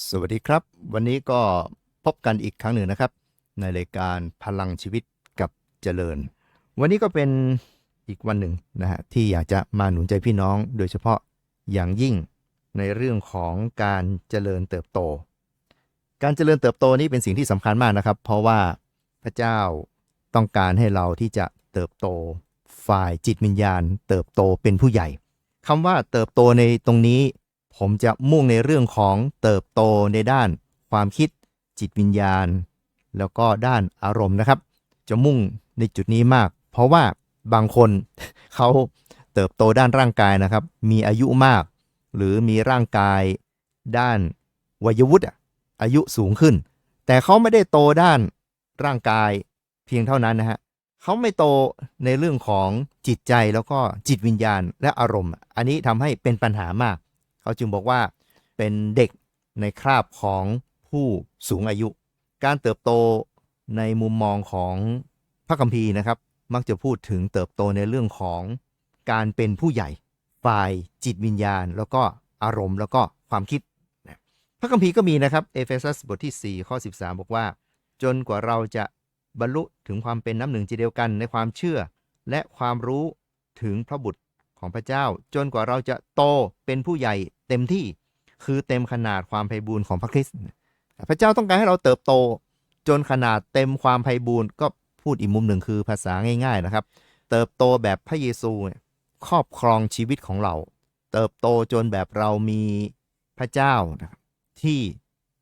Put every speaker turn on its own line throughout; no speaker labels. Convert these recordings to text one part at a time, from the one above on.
สวัสดีครับ วันนี้ก็พบกันอีกครั้งหนึ่งนะครับ ในรายการพลังชีวิตกับเจริญ วันนี้ก็เป็นอีกวันหนึ่งนะฮะที่อยากจะมาหนุนใจพี่น้องโดยเฉพาะอย่างยิ่งในเรื่องของการเจริญเติบโต การเจริญเติบโตนี้เป็นสิ่งที่สำคัญมากนะครับ เพราะว่าพระเจ้าต้องการให้เราที่จะเติบโตฝ่ายจิตวิญญาณ เติบโตเป็นผู้ใหญ่คำว่าเติบโตในตรงนี้ ผมจะมุ่งในเรื่องของเติบโตในด้านความคิดจิตวิญญาณ แล้วก็ด้านอารมณ์นะครับ จะมุ่งในจุดนี้มาก เพราะว่าบางคนเขาเติบโตด้านร่างกายนะครับ มีอายุมาก หรือมีร่างกายด้านวัยวุฒิอายุสูงขึ้น แต่เขาไม่ได้โตด้านร่างกายเพียงเท่านั้นนะฮะเขาไม่โตในเรื่องของจิตใจแล้วก็จิตวิญญาณและอารมณ์ อันนี้ทำให้เป็นปัญหามาก เขาจึงบอกว่าเป็นเด็กในคราบของผู้สูงอายุ การเติบโตในมุมมองของพระคัมภีร์นะครับ มักจะพูดถึงเติบโตในเรื่องของการเป็นผู้ใหญ่ฝ่ายจิตวิญญาณ แล้วก็อารมณ์แล้วก็ความคิด พระคัมภีร์ก็มีนะครับเอเฟซัสบทที่ 4 ข้อ 13 บอกว่า จนกว่าเราจะบรรลุถึงความเป็นน้ำหนึ่งใจเดียวกันในความเชื่อ และความรู้ถึงพระบุตร ของพระเจ้า จนกว่าเราจะโตเป็นผู้ใหญ่เต็มที่คือเต็มขนาดความไพบูรณ์ของพระคริสต์พระเจ้าต้องการให้เราเติบโต จนขนาดเต็มความไพบูรณ์ก็พูดอีกมุมหนึ่งคือภาษาง่าย ๆนะครับ เติบโตแบบพระเยซูครอบครองชีวิตของเรา เติบโตจนแบบเรามีพระเจ้านะครับที่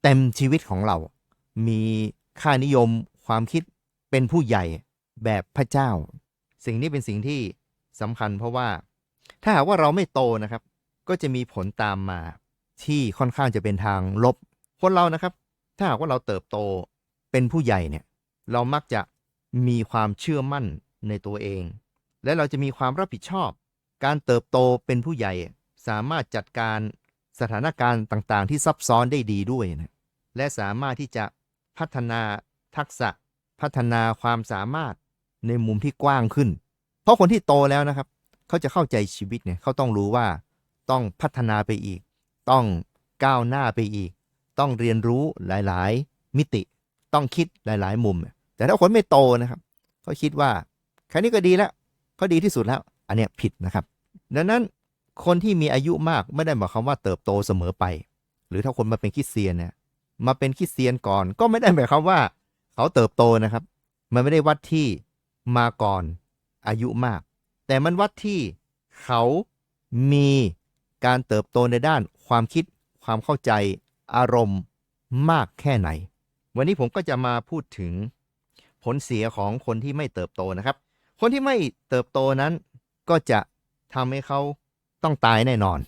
เต็มชีวิตของเรา มีค่านิยมความคิดเป็นผู้ใหญ่แบบพระเจ้า สิ่งนี้เป็นสิ่งที่สำคัญเพราะว่า ถ้าหากว่าเราไม่โตนะครับ ก็จะมีผลตามมาที่ค่อนข้างจะเป็นทางลบ คนเรานะครับ ถ้าหากว่าเราเติบโตเป็นผู้ใหญ่เนี่ย เรามักจะมีความเชื่อมั่นในตัวเอง และเราจะมีความรับผิดชอบ การเติบโตเป็นผู้ใหญ่ สามารถจัดการสถานการณ์ต่างๆ ที่ซับซ้อนได้ดีด้วยนะและสามารถที่จะพัฒนาทักษะ พัฒนาความสามารถในมุมที่กว้างขึ้น เพราะคนที่โตแล้วนะครับ เขาจะเข้าใจชีวิตเนี่ยเขาต้องรู้ว่าต้องพัฒนาไปอีก ต้องก้าวหน้าไปอีก ต้องเรียนรู้หลาย ๆ มิติ ต้องคิดหลาย ๆ มุม แต่ถ้าคนไม่โตนะครับเขาคิดว่าแค่นี้ก็ดีแล้วก็ดีที่สุดแล้ว อันเนี้ยผิดนะครับ ดังนั้นคนที่มีอายุมากไม่ได้หมายความว่าเติบโตเสมอไป หรือถ้าคนมาเป็นคริสเตียนเนี่ยมาเป็นคริสเตียนก่อนก็ไม่ได้หมายความว่า เขาเติบโตนะครับ มันไม่ได้วัดที่มาก่อนอายุมาก แต่มันวัดที่เขามีการเติบโตในด้านความคิด ความเข้าใจ อารมณ์มากแค่ไหน วันนี้ผมก็จะมาพูดถึงผลเสียของคนที่ไม่เติบโตนะครับ คนที่ไม่เติบโตนั้นก็จะทำให้เขาต้องตายแน่นอน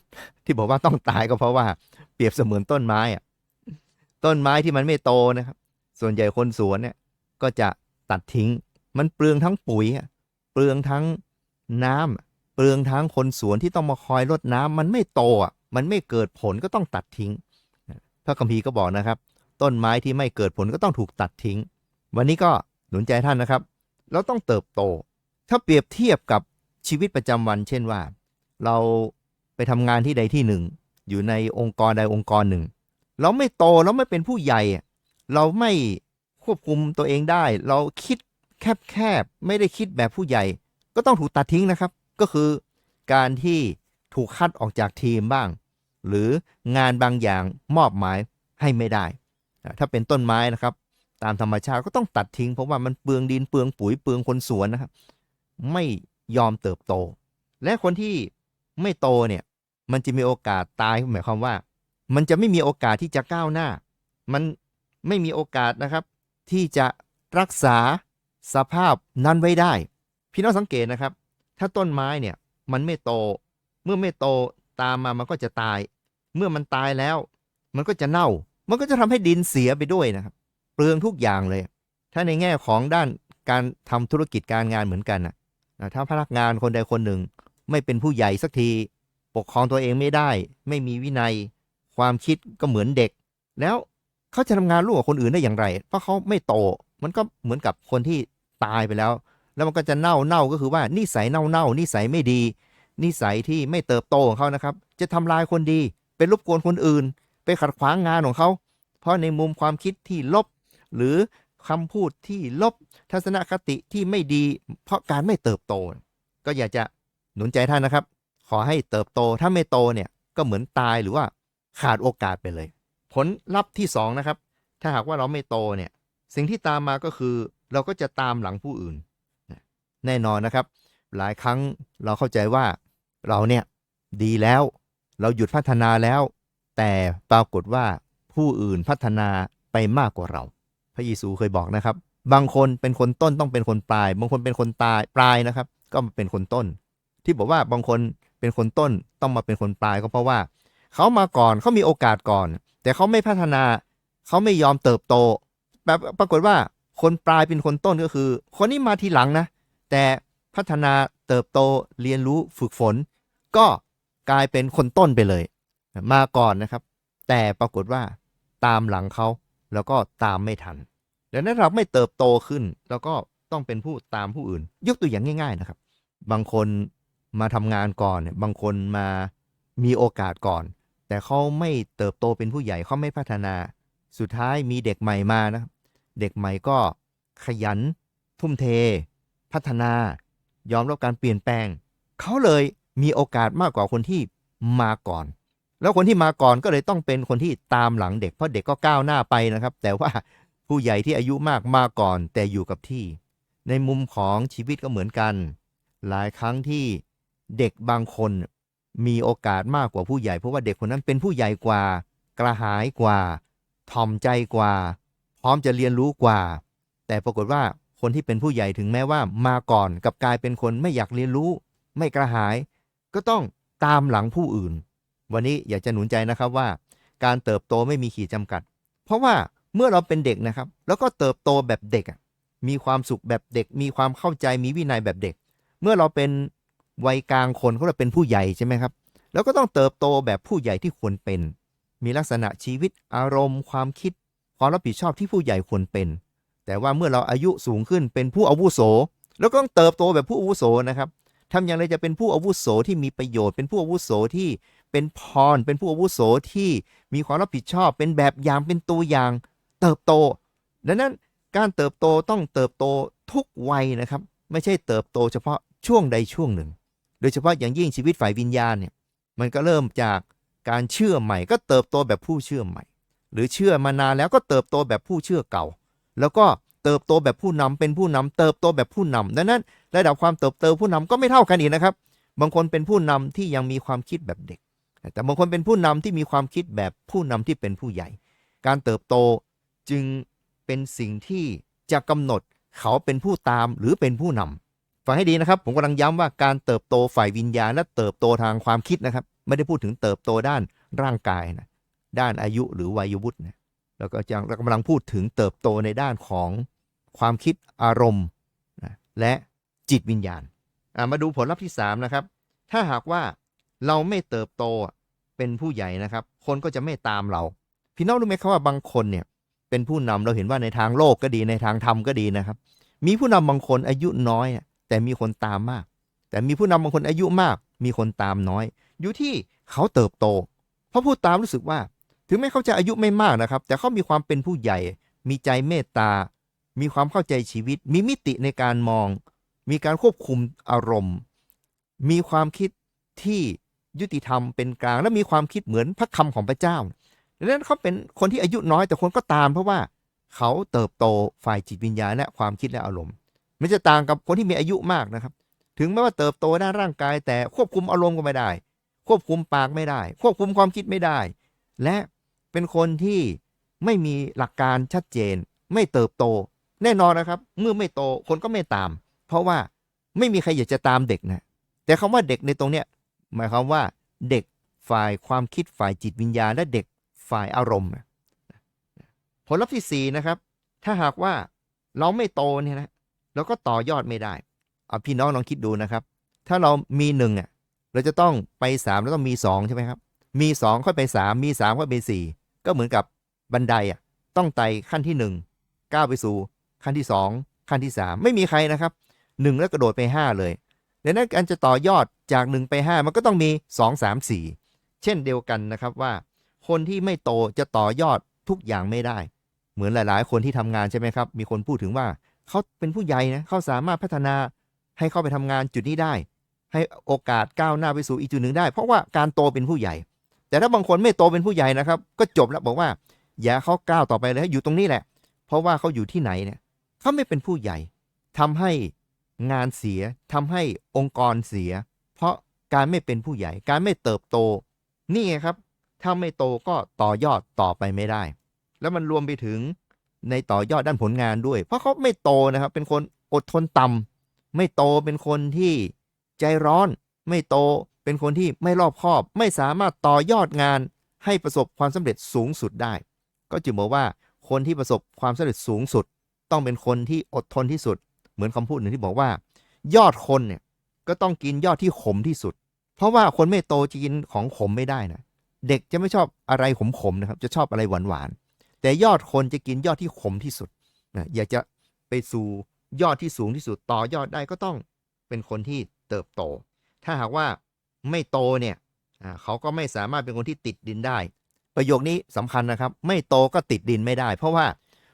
ที่บอกว่าต้องตายก็เพราะว่าเปรียบเสมือนต้นไม้อะต้นไม้ที่มันไม่โตนะครับ ส่วนใหญ่คนสวนเนี่ยก็จะตัดทิ้ง มันเปลืองทั้งปุ๋ย เปลืองทั้ง น้ำอะเปลืองทั้งคนสวนที่ต้องมาคอยรดน้ำมันไม่โตอะมันไม่เกิดผลก็ต้องตัดทิ้ง พระคัมภีร์ก็บอกนะครับ ต้นไม้ที่ไม่เกิดผลก็ต้องถูกตัดทิ้ง วันนี้ก็หนุนใจท่านนะครับ เราต้องเติบโต ถ้าเปรียบเทียบกับชีวิตประจำวัน เช่นว่า เราไปทำงานที่ใดที่หนึ่ง อยู่ในองค์กรใดองค์กรหนึ่ง เราไม่โตเราไม่เป็นผู้ใหญ่ เราไม่ควบคุมตัวเองได้ เราคิดแคบๆไม่ได้คิดแบบผู้ใหญ่ ก็ต้องถูกตัดทิ้งนะครับ ก็คือการที่ถูกคัดออกจากทีมบ้าง หรืองานบางอย่างมอบหมายให้ไม่ได้ ถ้าเป็นต้นไม้นะครับ ตามธรรมชาติก็ต้องตัดทิ้ง เพราะว่ามันเปลืองดินเปลืองปุ๋ยเปลืองคนสวนนะครับ ไม่ยอมเติบโต และคนที่ไม่โตเนี่ยมันจะมีโอกาสตายหมายความว่า มันจะไม่มีโอกาสที่จะก้าวหน้า มันไม่มีโอกาสนะครับ ที่จะรักษาสภาพนั้นไว้ได้ พี่น้องสังเกตนะครับ ถ้าต้นไม้เนี่ยมันไม่โต เมื่อไม่โตตามมามันก็จะตาย เมื่อมันตายแล้ว มันก็จะเน่า มันก็จะทำให้ดินเสียไปด้วยนะครับ เปลืองทุกอย่างเลย ถ้าในแง่ของด้านการทำธุรกิจการงานเหมือนกันนะถ้าพนักงานคนใดคนหนึ่ง ไม่เป็นผู้ใหญ่สักที ปกครองตัวเองไม่ได้ ไม่มีวินัย ความคิดก็เหมือนเด็ก แล้วเขาจะทำงานร่วมกับคนอื่นได้อย่างไร เพราะเขาไม่โต มันก็เหมือนกับคนที่ตายไปแล้ว แล้วมันก็จะเน่าเน่าก็คือว่านิสัยเน่าเน่านิสัยไม่ดี นิสัยที่ไม่เติบโตของเขานะครับ จะทำลายคนดีเป็นรบกวนคนอื่น ไปขัดขวางงานของเขา เพราะในมุมความคิดที่ลบ หรือคำพูดที่ลบทัศนคติที่ไม่ดี เพราะการไม่เติบโต ก็อยากจะหนุนใจท่านนะครับ ขอให้เติบโตถ้าไม่โตเนี่ยก็เหมือนตายหรือว่าขาดโอกาสไปเลย ผลลัพธ์ที่สองนะครับถ้าหากว่าเราไม่โตเนี่ยสิ่งที่ตามมาก็คือเราก็จะตามหลังผู้อื่น แน่นอนนะครับ หลายครั้งเราเข้าใจว่าเราเนี่ยดีแล้ว เราหยุดพัฒนาแล้ว แต่ปรากฏว่าผู้อื่นพัฒนาไปมากกว่าเรา พระเยซูเคยบอกนะครับ บางคนเป็นคนต้นต้องเป็นคนปลาย บางคนเป็นคนตายปลายนะครับ ก็มาเป็นคนต้น ที่บอกว่าบางคนเป็นคนต้นต้องมาเป็นคนปลายก็เพราะว่า เขามาก่อนเขามีโอกาสก่อน แต่เขาไม่พัฒนาเขาไม่ยอมเติบโต แบบปรากฏว่าคนปลายเป็นคนต้นก็คือ คนนี้มาทีหลังนะ แต่พัฒนาเติบโตเรียนรู้ฝึกฝน ก็กลายเป็นคนต้นไปเลย มาก่อนนะครับ แต่ปรากฏว่าตามหลังเขาแล้วก็ตามไม่ทันดังนั้นเราไม่เติบโตขึ้น แล้วก็ต้องเป็นผู้ตามผู้อื่น ยกตัวอย่างง่าย ๆนะครับ บางคนมาทำงานก่อนเนี่ยบางคนมามีโอกาสก่อน แต่เขาไม่เติบโตเป็นผู้ใหญ่เขาไม่พัฒนา สุดท้ายมีเด็กใหม่มานะ เด็กใหม่ก็ขยัน ทุ่มเท พัฒนา ยอมรับการเปลี่ยนแปลง เขาเลยมีโอกาสมากกว่าคนที่มาก่อน แล้วคนที่มาก่อนก็เลยต้องเป็นคนที่ตามหลังเด็กเพราะเด็กก็ก้าวหน้าไปนะครับ แต่ว่าผู้ใหญ่ที่อายุมากมาก่อนแต่อยู่กับที่ ในมุมของชีวิตก็เหมือนกัน หลายครั้งที่เด็กบางคนมีโอกาสมากกว่าผู้ใหญ่ เพราะว่าเด็กคนนั้นเป็นผู้ใหญ่กว่า กระหายกว่า ทอมใจกว่า พร้อมจะเรียนรู้กว่า แต่ปรากฏว่า คนที่เป็นผู้ใหญ่ถึงแม้ว่ามาก่อนกับกลายเป็นคนไม่อยากเรียนรู้ ไม่กระหาย ก็ต้องตามหลังผู้อื่น วันนี้อยากจะหนุนใจนะครับว่า การเติบโตไม่มีขีดจำกัด เพราะว่าเมื่อเราเป็นเด็กนะครับ แล้วก็เติบโตแบบเด็กมีความสุขแบบเด็ก มีความเข้าใจมีวินัยแบบเด็ก เมื่อเราเป็นวัยกลางคนเขาเราเป็นผู้ใหญ่ใช่ไหมครับ แล้วก็ต้องเติบโตแบบผู้ใหญ่ที่ควรเป็น มีลักษณะชีวิตอารมณ์ ความคิดความรับผิดชอบที่ผู้ใหญ่ควรเป็น แต่ว่าเมื่อเราอายุสูงขึ้นเป็นผู้อาวุโส แล้วก็ต้องเติบโตแบบผู้อาวุโสนะครับทำอย่างไรจะเป็นผู้อาวุโสที่มีประโยชน์ เป็นผู้อาวุโสที่เป็นพร เป็นผู้อาวุโสที่มีความรับผิดชอบ เป็นแบบอย่าง เป็นตัวอย่าง เติบโต ดังนั้นการเติบโตต้องเติบโตทุกวัยนะครับ ไม่ใช่เติบโตเฉพาะช่วงใดช่วงหนึ่ง โดยเฉพาะอย่างยิ่งชีวิตฝ่ายวิญญาณเนี่ย มันก็เริ่มจากการเชื่อใหม่ ก็เติบโตแบบผู้เชื่อใหม่ หรือเชื่อมานานแล้วก็เติบโตแบบผู้เชื่อเก่า แล้วก็เติบโตแบบผู้นำเป็นผู้นำเติบโตแบบผู้นำดังนั้น ระดับความเติบโตผู้นำก็ไม่เท่ากันอีกนะครับ บางคนเป็นผู้นำที่ยังมีความคิดแบบเด็ก แต่บางคนเป็นผู้นำที่มีความคิดแบบผู้นำที่เป็นผู้ใหญ่ การเติบโตจึงเป็นสิ่งที่จะกำหนดเขาเป็นผู้ตามหรือเป็นผู้นำฟังให้ดีนะครับ ผมกำลังย้ำว่าการเติบโตฝ่ายวิญญาณและเติบโตทางความคิดนะครับ ไม่ได้พูดถึงเติบโตด้านร่างกายนะด้านอายุหรือวัยวุฒินะ แล้วก็จะเรากำลังพูดถึงเติบโตในด้านของความคิดอารมณ์และจิตวิญญาณ มาดูผลลัพธ์ที่ 3 นะครับ ถ้าหากว่าเราไม่เติบโตเป็นผู้ใหญ่นะครับ คนก็จะไม่ตามเรา พี่น้องรู้ไหมครับว่าบางคนเนี่ยเป็นผู้นำเราเห็นว่าในทางโลกก็ดีในทางธรรมก็ดีนะครับ มีผู้นำบางคนอายุน้อย แต่มีคนตามมาก แต่มีผู้นำบางคนอายุมาก มีคนตามน้อย อยู่ที่เขาเติบโต เพราะผู้ตามรู้สึกว่า ถึงแม้เขาจะอายุไม่มากนะครับ แต่เขามีความเป็นผู้ใหญ่ มีใจเมตตา มีความเข้าใจชีวิต มีมิติในการมอง มีการควบคุมอารมณ์ มีความคิดที่ยุติธรรมเป็นกลาง และมีความคิดเหมือนพระคำของพระเจ้าดังนั้นเขาเป็นคนที่อายุน้อยแต่คนก็ตาม เพราะว่าเขาเติบโตฝ่ายจิตวิญญาณและความคิดและอารมณ์มันจะต่างกับคนที่มีอายุมากนะครับ ถึงแม้ว่าเติบโตด้านร่างกาย แต่ควบคุมอารมณ์ก็ไม่ได้ ควบคุมปากไม่ได้ ควบคุมความคิดไม่ได้ และ เป็นคนที่ไม่มีหลักการชัดเจน ไม่เติบโต แน่นอนนะครับ เมื่อไม่โตคนก็ไม่ตาม เพราะว่าไม่มีใครอยากจะตามเด็กนะแต่คำว่าเด็กในตรงเนี้ยหมายความว่าเด็กฝ่ายความคิดฝ่ายจิตวิญญาณและเด็กฝ่ายอารมณ์ ผลลัพธ์ที่สี่นะครับ ถ้าหากว่าเราไม่โตเนี่ยนะเราก็ต่อยอดไม่ได้เอาพี่น้องลองคิดดูนะครับ ถ้าเรามีหนึ่งอะเราจะต้องไปสามแล้วต้องมีสองใช่ไหมครับ มีสองค่อยไปสามมีสามค่อยไปสี่ ก็เหมือนกับบันไดอะต้องไต่ขั้นที่หนึ่งก้าวไปสู่ ขั้นที่สองขั้นที่สามไม่มีใครนะครับหนึ่งแล้วกระโดดไปห้าเลยดังนั้นการจะต่อยอดจากหนึ่งไปห้ามันก็ต้องมีสองสามสี่เช่นเดียวกันนะครับว่า คนที่ไม่โตจะต่อยอดทุกอย่างไม่ได้ เหมือนหลายๆ คนที่ทำงานใช่ไหมครับ มีคนพูดถึงว่าเขาเป็นผู้ใหญ่นะเขาสามารถพัฒนาให้เขาไปทำงานจุดนี้ได้ ให้โอกาสก้าวหน้าไปสู่อีกจุดหนึ่งได้ เพราะว่าการโตเป็นผู้ใหญ่ แต่ถ้าบางคนไม่โตเป็นผู้ใหญ่นะครับ ก็จบแล้วบอกว่า อย่าเขาก้าวต่อไปเลยอยู่ตรงนี้แหละ เพราะว่าเขาอยู่ที่ไหนเนี่ยเขาไม่เป็นผู้ใหญ่ทำให้งานเสียทำให้องค์กรเสีย เพราะการไม่เป็นผู้ใหญ่ การไม่เติบโต นี่ไงครับ ถ้าไม่โตก็ต่อยอดต่อไปไม่ได้ แล้วมันรวมไปถึงในต่อยอดด้านผลงานด้วย เพราะเขาไม่โตนะครับ เป็นคนอดทนต่ำไม่โตเป็นคนที่ใจร้อน ไม่โต เป็นคนที่ไม่รอบคอบ ไม่สามารถต่อยอดงาน ให้ประสบความสำเร็จสูงสุดได้ ก็จึงบอกว่าคนที่ประสบความสำเร็จสูงสุด ต้องเป็นคนที่อดทนที่สุด เหมือนคำพูดหนึ่งที่บอกว่า ยอดคนเนี่ยก็ต้องกินยอดที่ขมที่สุด เพราะว่าคนไม่โตจะกินของขมไม่ได้นะเด็กจะไม่ชอบอะไรขมๆนะครับ จะชอบอะไรหวานๆแต่ยอดคนจะกินยอดที่ขมที่สุดนะอยากจะไปสู่ยอดที่สูงที่สุดต่อยอดได้ก็ต้องเป็นคนที่เติบโต ถ้าหากว่า ไม่โตเนี่ยเขาก็ไม่สามารถเป็นคนที่ติดดินได้ ประโยคนี้สำคัญนะครับ ไม่โตก็ติดดินไม่ได้ เพราะว่า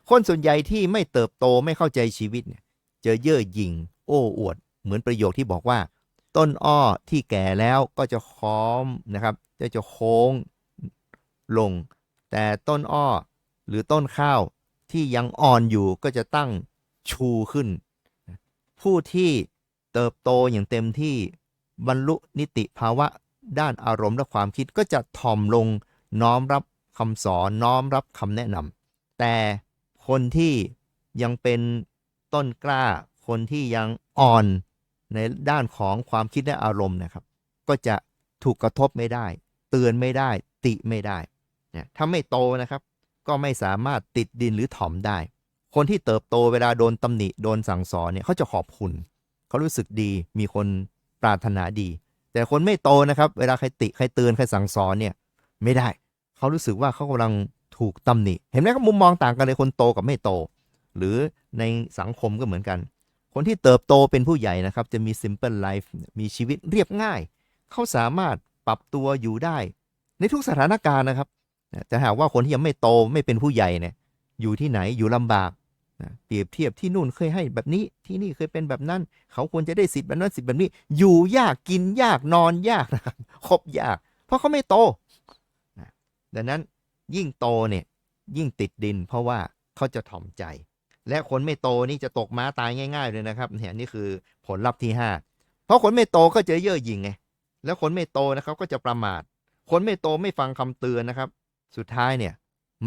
คนส่วนใหญ่ที่ไม่เติบโตไม่เข้าใจชีวิตเนี่ยจะเย่อหยิ่งโอ้อวด เหมือนประโยคที่บอกว่า ต้นอ้อที่แก่แล้วก็จะค้อมนะครับ จะจะโค้งลง แต่ต้นอ้อหรือต้นข้าวที่ยังอ่อนอยู่ก็จะตั้งชูขึ้น ผู้ที่เติบโตอย่างเต็มที่ บรรลุนิติภาวะด้านอารมณ์และความคิดก็จะถ่อมลงน้อมรับคำสอนน้อมรับคำแนะนำแต่คนที่ยังเป็นต้นกล้า คนที่ยังอ่อนในด้านของความคิดและอารมณ์นะครับ ก็จะถูกกระทบไม่ได้ เตือนไม่ได้ ติไม่ได้นะถ้าไม่โตนะครับ ก็ไม่สามารถติดดินหรือถ่อมได้ คนที่เติบโตเวลาโดนตำหนิโดนสั่งสอนเนี่ยเขาจะขอบคุณ เขารู้สึกดีมีคน ปรารถนาดี แต่คนไม่โตนะครับ เวลาใครติใครเตือนใครสั่งสอนเนี่ยไม่ได้ เขารู้สึกว่าเขากำลังถูกตำหนิ เห็นไหมครับมุมมองต่างกันเลยคนโตกับไม่โต หรือในสังคมก็เหมือนกัน คนที่เติบโตเป็นผู้ใหญ่นะครับ จะมี simple life มีชีวิตเรียบง่าย เขาสามารถปรับตัวอยู่ได้ ในทุกสถานการณ์นะครับแต่หากว่าคนที่ยังไม่โตไม่เป็นผู้ใหญ่เนี่ยอยู่ที่ไหนอยู่ลำบาก นะเปรียบเทียบที่นู่นเคยให้แบบนี้ที่นี่เคยเป็นแบบนั้น เขาควรจะได้สิทธิ์แบบนั้นสิทธิ์แบบนี้ อยู่ยากกินยากนอนยากนะครับคบยาก เพราะเขาไม่โตนะดังนั้นยิ่งโตเนี่ยยิ่งติดดิน เพราะว่าเขาจะถ่อมใจ และคนไม่โตนี่จะตกม้าตายง่าย ๆ เลยนะครับเนี่ยนี่คือผลลัพธ์ที่ 5 เพราะคนไม่โตก็จะเย่อหยิ่งไงแล้วคนไม่โตนะครับก็จะประมาท คนไม่โตไม่ฟังคำเตือนนะครับ สุดท้ายเนี่ย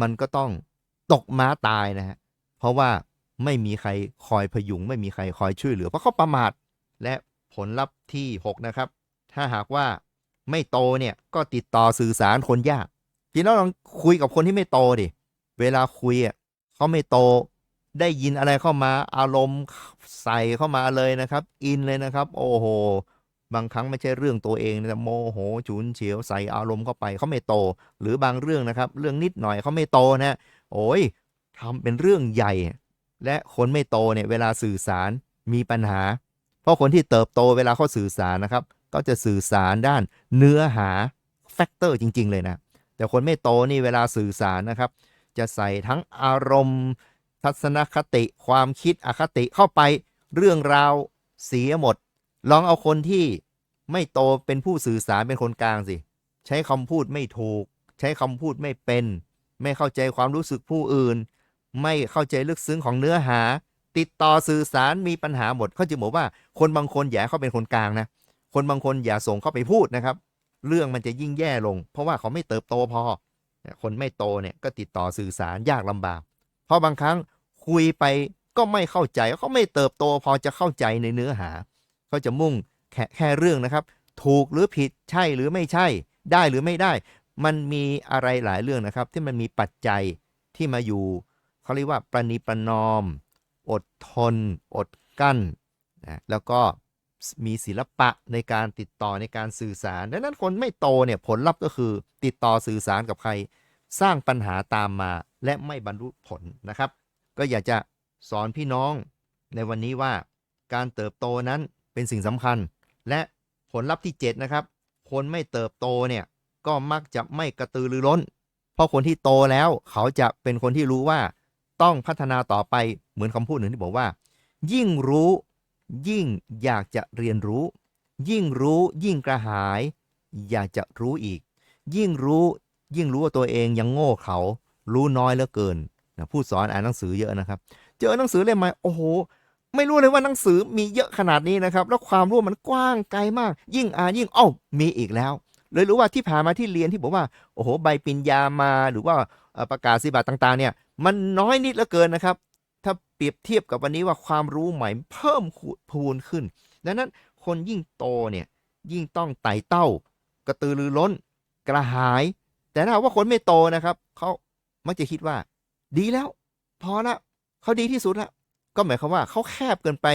มันก็ต้องตกม้าตายนะฮะ เพราะว่าไม่มีใครคอยพยุง ไม่มีใครคอยช่วยเหลือ เพราะเขาประมาทและผลลัพธ์ที่ 6 นะครับ ถ้าหากว่าไม่โตเนี่ยก็ติดต่อสื่อสารคนยากพี่น้องลองคุยกับคนที่ไม่โตดิเวลาคุยอะเขาไม่โตได้ยินอะไรเข้ามาอารมณ์ใส่เข้ามาเลยนะครับ อินเลยนะครับ โอ้โห บางครั้งไม่ใช่เรื่องตัวเองนะโมโหฉุนเฉียวใส่อารมณ์เข้าไปเขาไม่โต หรือบางเรื่องนะครับ เรื่องนิดหน่อยเขาไม่โตนะ โอ้ย ทำเป็นเรื่องใหญ่ และคนไม่โตเนี่ยเวลาสื่อสารมีปัญหา เพราะคนที่เติบโตเวลาเขาสื่อสารนะครับ ก็จะสื่อสารด้านเนื้อหาแฟกเตอร์จริง ๆ เลยนะ แต่คนไม่โตนี่เวลาสื่อสารนะครับ จะใส่ทั้งอารมณ์ ทัศนคติ ความคิดอคติเข้าไปเรื่องราวเสียหมด ลองเอาคนที่ไม่โตเป็นผู้สื่อสารเป็นคนกลางสิ ใช้คำพูดไม่ถูก ใช้คำพูดไม่เป็น ไม่เข้าใจความรู้สึกผู้อื่น ไม่เข้าใจลึกซึ้งของเนื้อหา ติดต่อสื่อสารมีปัญหาหมดเขาจะบอกว่าคนบางคนอย่าเขาเป็นคนกลางนะคนบางคนอย่าส่งเข้าไปพูดนะครับ เรื่องมันจะยิ่งแย่ลง เพราะว่าเขาไม่เติบโตพอ คนไม่โตเนี่ยก็ติดต่อสื่อสารยากลำบาก เพราะบางครั้งคุยไปก็ไม่เข้าใจเขาไม่เติบโตพอจะเข้าใจในเนื้อหาเขาจะมุ่งแค่แค่เรื่องนะครับ ถูกหรือผิดใช่หรือไม่ใช่ ได้หรือไม่ได้ มันมีอะไรหลายเรื่องนะครับ ที่มันมีปัจจัยที่มาอยู่ เขาเรียกว่าประนีประนอม อดทน อดกั้นนะแล้วก็มีศิลปะในการติดต่อในการสื่อสาร ดังนั้นคนไม่โตเนี่ยผลลัพธ์ก็คือติดต่อสื่อสารกับใคร สร้างปัญหาตามมาและไม่บรรลุผลนะครับ ก็อยากจะสอนพี่น้องในวันนี้ว่าการเติบโตนั้นเป็นสิ่งสำคัญ และผลลัพธ์ที่ 7 นะครับ คนไม่เติบโตเนี่ยก็มักจะไม่กระตือรือร้น เพราะคนที่โตแล้วเขาจะเป็นคนที่รู้ว่า ต้องพัฒนาต่อไปเหมือนคำพูดหนึ่งที่บอกว่า ยิ่งรู้ ยิ่งอยากจะเรียนรู้ ยิ่งรู้ ยิ่งกระหาย อยากจะรู้อีก ยิ่งรู้ ยิ่งรู้ว่าตัวเองยังโง่เขา รู้น้อยเหลือเกินนะผู้สอนอ่านหนังสือเยอะนะครับ เจอหนังสือเล่มใหม่โอ้โหไม่รู้เลยว่าหนังสือมีเยอะขนาดนี้นะครับ แล้วความรู้มันกว้างไกลมาก ยิ่งอ่านยิ่งเอ้ามีอีกแล้วเลยรู้ว่าที่ผ่านมาที่เรียนที่บอกว่าโอ้โหใบปริญญามาหรือว่าประกาศสิบัตรต่างๆเนี่ย มันน้อยนิดเหลือเกินนะครับ ถ้าเปรียบเทียบกับวันนี้ว่าความรู้ใหม่เพิ่มพูนขึ้น ดังนั้นคนยิ่งโตเนี่ยยิ่งต้องไต่เต้ากระตือรือร้น กระหาย แต่ถ้าว่าคนไม่โตนะครับเขามักจะคิดว่า ดีแล้ว พอละเขาดีที่สุดละก็หมายความว่าเขาแคบเกินไป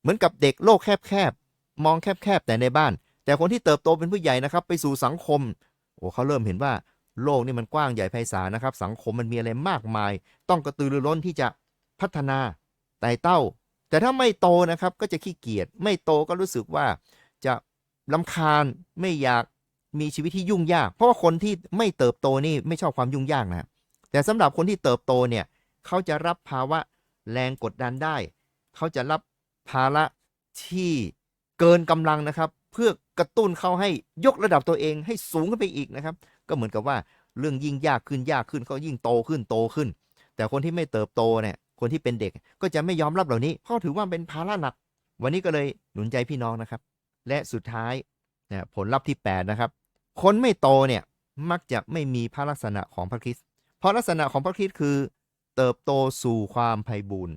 เหมือนกับเด็กโลกแคบๆมองแคบๆแต่ในบ้าน แต่คนที่เติบโตเป็นผู้ใหญ่นะครับ ไปสู่สังคมโอ้เขาเริ่มเห็นว่า โลกนี่มันกว้างใหญ่ไพศาลนะครับ สังคมมันมีอะไรมากมาย ต้องกระตือรือร้นที่จะพัฒนาไต่เต้า แต่ถ้าไม่โตนะครับก็จะขี้เกียจไม่โตก็รู้สึกว่าจะลำคาญไม่อยากมีชีวิตที่ยุ่งยาก เพราะว่าคนที่ไม่เติบโตนี่ไม่ชอบความยุ่งยากนะแต่สำหรับคนที่เติบโตเนี่ยเขาจะรับภาวะแรงกดดันได้ เขาจะรับภาระที่เกินกำลังนะครับ เพื่อกระตุ้นเขาให้ยกระดับตัวเองให้สูงขึ้นไปอีกนะครับ ก็เหมือนกับว่าเรื่องยิ่งยากขึ้นยากขึ้นก็ยิ่งโตขึ้นโตขึ้น แต่คนที่ไม่เติบโตเนี่ยคนที่เป็นเด็กก็จะไม่ยอมรับเหล่านี้ เพราะถือว่าเป็นภาระหนัก วันนี้ก็เลยหนุนใจพี่น้องนะครับ และสุดท้ายเนี่ยผลลัพธ์ที่ 8 นะครับ คนไม่โตเนี่ยมักจะไม่มีพระลักษณะของพระคริสต์เพราะลักษณะของพระคริสต์คือ เติบโตสู่ความไพ่บูรณ์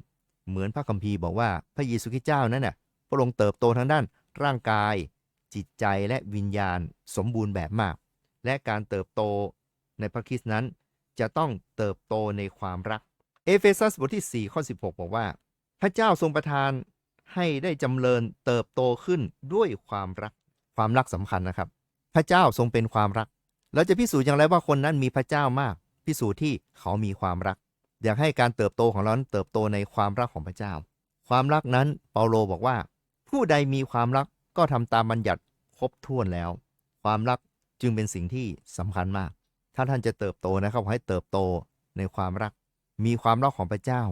เหมือนพระคัมภีร์บอกว่าพระเยซูคริสต์เจ้านั้นน่ะพระองค์เติบโตทางด้านร่างกาย จิตใจและวิญญาณสมบูรณ์แบบมาก และการเติบโตในพระคริสต์นั้น จะต้องเติบโตในความรัก เอเฟซัสบทที่ 4 ข้อ 16 บอกว่า พระเจ้าทรงประทานให้ได้จำเริญเติบโตขึ้นด้วยความรัก ความรักสำคัญนะครับ พระเจ้าทรงเป็นความรัก เราจะพิสูจน์อย่างไรว่าคนนั้นมีพระเจ้ามาก พิสูจน์ที่เขามีความรัก อยากให้การเติบโตของเรานั้นเติบโตในความรักของพระเจ้า ความรักนั้นเปาโลบอกว่า ผู้ใดมีความรักก็ทำตามบัญญัติครบถ้วนแล้ว ความรัก จึงเป็นสิ่งที่สำคัญมาก ถ้าท่านจะเติบโตนะครับให้เติบโตในความรัก มีความรักของพระเจ้า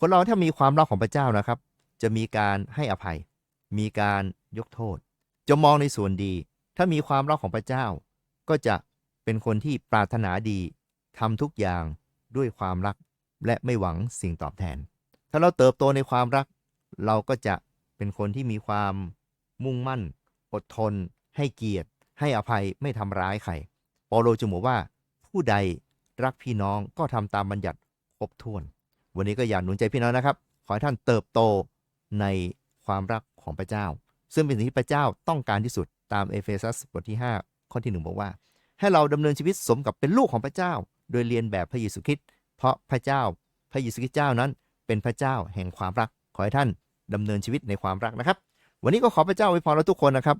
คนเราถ้ามีความรักของพระเจ้านะครับ จะมีการให้อภัย มีการยกโทษ จะมองในส่วนดี ถ้ามีความรักของพระเจ้า ก็จะเป็นคนที่ปรารถนาดีทำทุกอย่างด้วยความรักและไม่หวังสิ่งตอบแทน ถ้าเราเติบโตในความรัก เราก็จะเป็นคนที่มีความมุ่งมั่น อดทน ให้เกียรติ ให้อภัยไม่ทำร้ายใครเปาโลจึงบอกว่า ผู้ใดรักพี่น้องก็ทำตามบัญญัติครบถ้วน วันนี้ก็อยากหนุนใจพี่น้องนะครับ ขอให้ท่านเติบโตในความรักของพระเจ้า ซึ่งเป็นสิ่งที่พระเจ้าต้องการที่สุดตามเอเฟซัสบทที่ 5 ข้อที่ 1 บอกว่า ให้เราดำเนินชีวิตสมกับเป็นลูกของพระเจ้า โดยเรียนแบบพระเยซูคริสต์เพราะพระเจ้าพระเยซูคริสต์เจ้านั้น เป็นพระเจ้าแห่งความรัก ขอให้ท่านดำเนินชีวิตในความรักนะครับ วันนี้ก็ขอพระเจ้าอวยพรเราทุกคนนะครับ